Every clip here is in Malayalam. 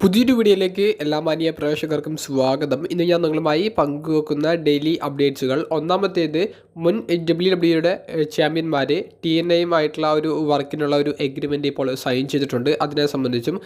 പുതിയൊരു വീഡിയോയിലേക്ക് എല്ലാ മാന്യ പ്രേക്ഷകർക്കും സ്വാഗതം. ഇന്ന് ഞാൻ നിങ്ങളുമായി പങ്കുവെക്കുന്ന ഡെയിലി അപ്ഡേറ്റ്സുകൾ ഒന്നാമത്തേത് മുൻ ഡബ്ല്യു ഡബ്ല്യുയുടെ ചാമ്പ്യന്മാർ ടി എൻ എയുമായിട്ടുള്ള ഒരു വർക്കിനുള്ള ഒരു എഗ്രിമെന്റ് ഇപ്പോൾ സൈൻ ചെയ്തിട്ടുണ്ട്. അതിനെ സംബന്ധിച്ചും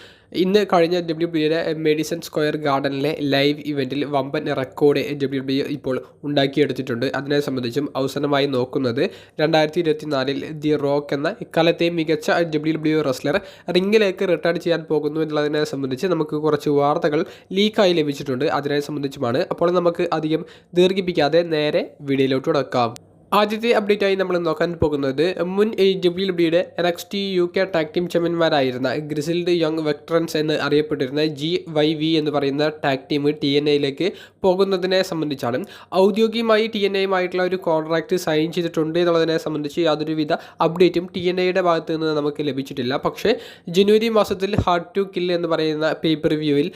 ഇന്ന് കഴിഞ്ഞ ഡബ്ല്യു ഡബ്ല്യുയുടെ മെഡിസൺ സ്ക്വയർ ഗാർഡനിലെ ലൈവ് ഇവന്റിൽ വമ്പൻ റെക്കോർഡ് ഡബ്ല്യു ഡബ്ല്യു ഇപ്പോൾ ഉണ്ടാക്കിയെടുത്തിട്ടുണ്ട്. അതിനെ സംബന്ധിച്ചും അവസാനമായി നോക്കുന്നത് രണ്ടായിരത്തി ഇരുപത്തിനാലിൽ ദി റോക്ക് എന്ന ഇക്കാലത്തെ മികച്ച ഡബ്ല്യു ഡബ്ല്യു റെസ്ലർ റിങ്ങിലേക്ക് റിട്ടേൺ ചെയ്യാൻ പോകുന്നു എന്നുള്ളതിനെ സംബന്ധിച്ച് നമുക്ക് കുറച്ച് വാർത്തകൾ ലീക്കായി ലഭിച്ചിട്ടുണ്ട്. അതിനെ സംബന്ധിച്ചുമാണ്. അപ്പോൾ നമുക്ക് അധികം ദീർഘിപ്പിക്കാതെ നേരെ വീഡിയോയിലോട്ട് കിടക്കാം. ആദ്യത്തെ അപ്ഡേറ്റ് ആയി നമ്മൾ നോക്കാൻ പോകുന്നത് മുൻ W ഡബ്ല്യുടെ X T U K tag team ചാമ്പ്യന്മാരായിരുന്ന Grizzled Young Veterans എന്ന് അറിയപ്പെട്ടിരുന്ന ജി വൈ വി എന്ന് പറയുന്ന ടാഗ് ടീം ടി എൻ എയിലേക്ക് പോകുന്നതിനെ സംബന്ധിച്ചാണ്. ഔദ്യോഗികമായി ടി എൻ എയുമായിട്ടുള്ള ഒരു കോൺട്രാക്റ്റ് സൈൻ ചെയ്തിട്ടുണ്ട് എന്നുള്ളതിനെ സംബന്ധിച്ച് യാതൊരുവിധ അപ്ഡേറ്റും ടി എൻ എയുടെ ഭാഗത്ത് നിന്ന് നമുക്ക് ലഭിച്ചിട്ടില്ല. പക്ഷേ ജനുവരി മാസത്തിൽ ഹാർഡ് ടു കിൽ എന്ന് പറയുന്ന പേപ്പർ വ്യൂവിൽ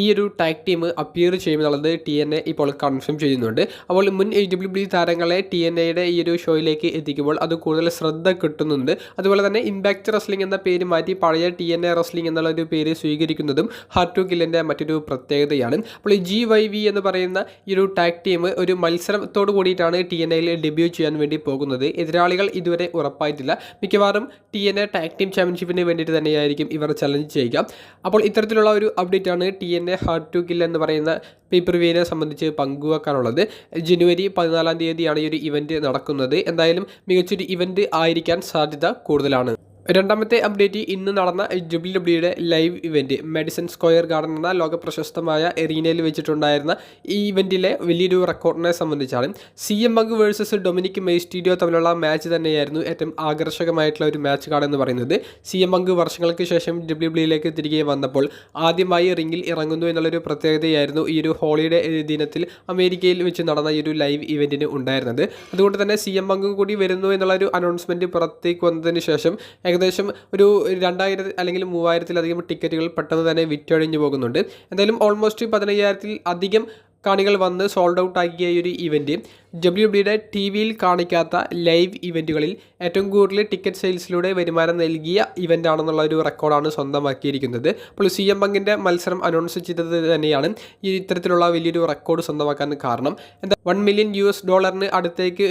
ഈ ഒരു ടാഗ് ടീം അപ്പിയർ ചെയ്യുമെന്നുള്ളത് ടി എൻ എ ഇപ്പോൾ കൺഫേം ചെയ്യുന്നുണ്ട്. അപ്പോൾ മുൻ ഡബ്ല്യു ഡബ്ല്യു താരങ്ങളെ ടി എൻ എയുടെ ഈ ഒരു ഷോയിലേക്ക് എത്തിക്കുമ്പോൾ അത് കൂടുതൽ ശ്രദ്ധ കിട്ടുന്നുണ്ട്. അതുപോലെ തന്നെ ഇമ്പാക്റ്റ് റെസ്ലിംഗ് എന്ന പേര് മാറ്റി പഴയ ടി എൻ എ റെസ്ലിംഗ് എന്നുള്ള ഒരു പേര് സ്വീകരിക്കുന്നതും ഹാർട്ട് ടു കില്ലിന്റെ മറ്റൊരു പ്രത്യേകതയാണ്. അപ്പോൾ ഈ ജി വൈ വി എന്ന് പറയുന്ന ഈ ഒരു ടാഗ് ടീം ഒരു മത്സരത്തോട് കൂടിയിട്ടാണ് ടി എൻ എയിൽ ഡെബ്യൂ ചെയ്യാൻ വേണ്ടി പോകുന്നത്. എതിരാളികൾ ഇതുവരെ ഉറപ്പായിട്ടില്ല. മിക്കവാറും T N A tag team ചാമ്പ്യൻഷിപ്പിന് വേണ്ടിയിട്ട് തന്നെയായിരിക്കും ഇവർ ചലഞ്ച് ചെയ്യുക. അപ്പോൾ ഇത്തരത്തിലുള്ള ഒരു അപ്ഡേറ്റ് ആണ് T N A hard to kill എന്ന് പറയുന്ന പേപ്പർ വ്യൂവിനെ സംബന്ധിച്ച് പങ്കുവെക്കാനുള്ളത്. ജനുവരി പതിനാലാം തീയതിയാണ് ഈ ഒരു ഇവന്റ് നടക്കുന്നത്. എന്തായാലും മികച്ചൊരു ഇവന്റ് ആയിരിക്കാൻ സാധ്യത കൂടുതലാണ്. രണ്ടാമത്തെ അപ്ഡേറ്റ് ഇന്ന് നടന്ന ജൂബിലി ഡബ്ല്യൂയുടെ live event Madison Square Garden എന്ന ലോക പ്രശസ്തമായ എറീനയിൽ വെച്ചിട്ടുണ്ടായിരുന്ന ഈ ഇവന്റിലെ വലിയൊരു റെക്കോർഡിനെ സംബന്ധിച്ചാണ്. സി എം മഗ് വേഴ്സസ് ഡൊമിനിക് മെയ്സ്റ്റീരിയോ തമ്മിലുള്ള മാച്ച് തന്നെയായിരുന്നു ഏറ്റവും ആകർഷകമായിട്ടുള്ള ഒരു മാച്ച് കാർഡ് പറയുന്നത്. സി എം മഗ് വർഷങ്ങൾക്ക് ശേഷം ഡബ്ല്യു ഡബ്ല്യുയിലേക്ക് തിരികെ വന്നപ്പോൾ ആദ്യമായി റിങ്ങിൽ ഇറങ്ങുന്നു എന്നുള്ളൊരു പ്രത്യേകതയായിരുന്നു ഈ ഒരു ഹോളിഡേ ദിനത്തിൽ അമേരിക്കയിൽ വെച്ച് നടന്ന ഈ ഒരു ലൈവ് ഇവന്റിന് ഉണ്ടായിരുന്നത്. അതുകൊണ്ട് തന്നെ സി എം മഗ് കൂടി വരുന്നു എന്നുള്ള ഒരു അനൗൺസ്മെന്റ് പുറത്തേക്ക് വന്നതിന് ശേഷം ഏകദേശം ഒരു രണ്ടായിരത്തി അല്ലെങ്കിൽ മൂവായിരത്തിലധികം ടിക്കറ്റുകൾ പെട്ടെന്ന് തന്നെ വിറ്റഴിഞ്ഞു പോകുന്നുണ്ട്. എന്തായാലും ഓൾമോസ്റ്റ് പതിനയ്യായിരത്തിൽ അധികം കാണികൾ വന്ന് സോൾഡ് ഔട്ട് ആക്കിയ ഈ ഒരു ഇവന്റ് ഡബ്ല്യു ഡബ്ല്യുടെ ടി വിയിൽ കാണിക്കാത്ത ലൈവ് ഇവന്റുകളിൽ ഏറ്റവും കൂടുതൽ ടിക്കറ്റ് സെയിൽസിലൂടെ വരുമാനം നൽകിയ ഇവന്റ് ആണെന്നുള്ള ഒരു റെക്കോർഡാണ് സ്വന്തമാക്കിയിരിക്കുന്നത്. അപ്പോൾ സി എം ബങ്കിന്റെ മത്സരം അനൗൺസ് ചെയ്തത് തന്നെയാണ്. ഈ ഇത്തരത്തിലുള്ള വലിയൊരു റെക്കോർഡ് സ്വന്തമാക്കാൻ കാരണം. എന്താ വൺ മില്യൺ യു എസ് ഡോളറിന് അടുത്തേക്ക്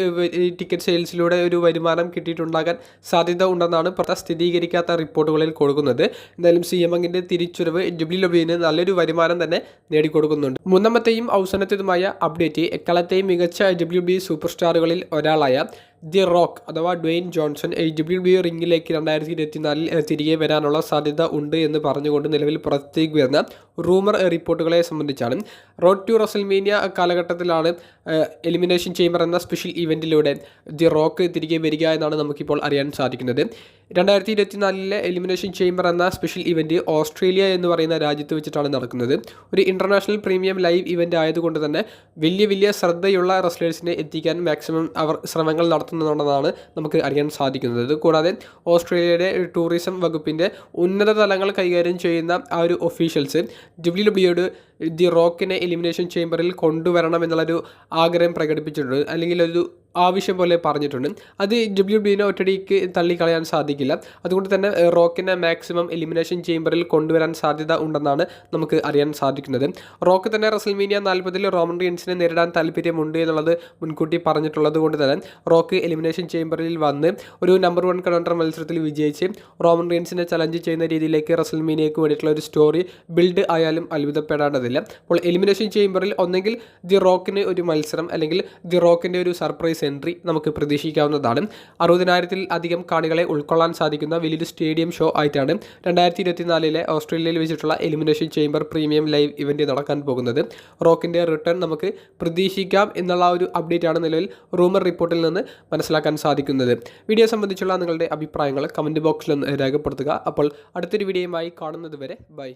ടിക്കറ്റ് സെയിൽസിലൂടെ ഒരു വരുമാനം കിട്ടിയിട്ടുണ്ടാകാൻ സാധ്യത ഉണ്ടെന്നാണ് സ്ഥിരീകരിക്കാത്ത റിപ്പോർട്ടുകളിൽ കൊടുക്കുന്നത്. എന്തായാലും സി എം ബങ്കിന്റെ തിരിച്ചുവരവ് ഡബ്ല്യു ഡബ്ല്യുവിന് നല്ലൊരു വരുമാനം തന്നെ നേടിക്കൊടുക്കുന്നുണ്ട്. മൂന്നാമത്തെയും അവസാനത്തേതുമായ അപ്ഡേറ്റ് എക്കാലത്തെയും മികച്ച ഡബ്ല്യു ബി സൂപ്പർ സ്റ്റാറുകളിൽ ഒരാളായ ദി റോക്ക് അഥവാ Dwayne Johnson A W B റിംഗിലേക്ക് രണ്ടായിരത്തി ഇരുപത്തിനാലിൽ തിരികെ വരാനുള്ള സാധ്യത ഉണ്ട് എന്ന് പറഞ്ഞുകൊണ്ട് നിലവിൽ പുറത്തേക്ക് വരുന്ന റൂമർ റിപ്പോർട്ടുകളെ സംബന്ധിച്ചാണ്. റോഡ് ടു റസൽമേനിയ കാലഘട്ടത്തിലാണ് എലിമിനേഷൻ ചേംബർ എന്ന സ്പെഷ്യൽ ഇവന്റിലൂടെ ദി റോക്ക് തിരികെ വരിക എന്നാണ് നമുക്കിപ്പോൾ അറിയാൻ സാധിക്കുന്നത്. രണ്ടായിരത്തി ഇരുപത്തിനാലിലെ എലിമിനേഷൻ ചേംബർ എന്ന സ്പെഷ്യൽ ഇവന്റ് ഓസ്ട്രേലിയ എന്ന് പറയുന്ന രാജ്യത്ത് വെച്ചിട്ടാണ് നടക്കുന്നത്. ഒരു ഇന്റർനാഷണൽ പ്രീമിയം ലൈവ് ഇവന്റ് ആയതുകൊണ്ട് തന്നെ വലിയ വലിയ ശ്രദ്ധയുള്ള റെസ്ലേഴ്സിനെ എത്തിക്കാൻ മാക്സിമം അവർ ശ്രമങ്ങൾ നടത്തുന്നുണ്ടെന്നാണ് നമുക്ക് അറിയാൻ സാധിക്കുന്നത്. ഇത് കൂടാതെ ഓസ്ട്രേലിയയുടെ ടൂറിസം വകുപ്പിന്റെ ഉന്നത തലങ്ങൾ കൈകാര്യം ചെയ്യുന്ന ആ ഒരു ഒഫീഷ്യൽസ് ഡബ്ല്യു ഡബ്ല്യുയോട് ദി റോക്കിനെ എലിമിനേഷൻ ചേംബറിൽ കൊണ്ടുവരണം എന്നുള്ളൊരു ആഗ്രഹം പ്രകടിപ്പിച്ചിട്ടുണ്ട്. അല്ലെങ്കിൽ ഒരു ആവശ്യം പോലെ പറഞ്ഞിട്ടുണ്ട്. അത് ഡബ്ല്യു ബിനെ ഒറ്റടിക്ക് തള്ളിക്കളയാൻ സാധിക്കില്ല. അതുകൊണ്ട് തന്നെ റോക്കിനെ മാക്സിമം എലിമിനേഷൻ ചേംബറിൽ കൊണ്ടുവരാൻ സാധ്യത ഉണ്ടെന്നാണ് നമുക്ക് അറിയാൻ സാധിക്കുന്നത്. റോക്ക് തന്നെ റസൽമീനിയ നാൽപ്പതിൽ റോമൻ റീൻസിനെ നേരിടാൻ താല്പര്യമുണ്ട് എന്നുള്ളത് മുൻകൂട്ടി പറഞ്ഞിട്ടുള്ളത് കൊണ്ട് തന്നെ റോക്ക് എലിമിനേഷൻ ചേംബറിൽ വന്ന് ഒരു നമ്പർ വൺ കണ്ടർ മത്സരത്തിൽ വിജയിച്ച് റോമൻ റീൻസിനെ ചലഞ്ച് ചെയ്യുന്ന രീതിയിലേക്ക് റസൽമീനിയക്ക് വേണ്ടിയിട്ടുള്ള ഒരു സ്റ്റോറി ബിൽഡ് ആയാലും അത്ഭുതപ്പെടേണ്ടതില്ല അപ്പോൾ എലിമിനേഷൻ ചേംബറിൽ ഒന്നെങ്കിൽ ദി റോക്കിന് ഒരു മത്സരം അല്ലെങ്കിൽ ദി റോക്കിന്റെ ഒരു സർപ്രൈസ് എൻട്രി നമുക്ക് പ്രതീക്ഷിക്കാവുന്നതാണ്. അറുപതിനായിരത്തിൽ അധികം കാണികളെ ഉൾക്കൊള്ളാൻ സാധിക്കുന്ന വലിയൊരു സ്റ്റേഡിയം ഷോ ആയിട്ടാണ് രണ്ടായിരത്തി ഇരുപത്തിനാലിലെ ഓസ്ട്രേലിയയിൽ വെച്ചിട്ടുള്ള Elimination Chamber premium live event നടക്കാൻ പോകുന്നത്. റോക്കിന്റെ റിട്ടേൺ നമുക്ക് പ്രതീക്ഷിക്കാം എന്നുള്ള ഒരു അപ്ഡേറ്റ് ആണ് നിലവിൽ റൂമർ റിപ്പോർട്ടിൽ നിന്ന് മനസ്സിലാക്കാൻ സാധിക്കുന്നത്. വീഡിയോ സംബന്ധിച്ചുള്ള നിങ്ങളുടെ അഭിപ്രായങ്ങൾ കമന്റ് ബോക്സിൽ രേഖപ്പെടുത്തുക. അപ്പോൾ അടുത്തൊരു വീഡിയോയുമായി കാണുന്നത് വരെ ബൈ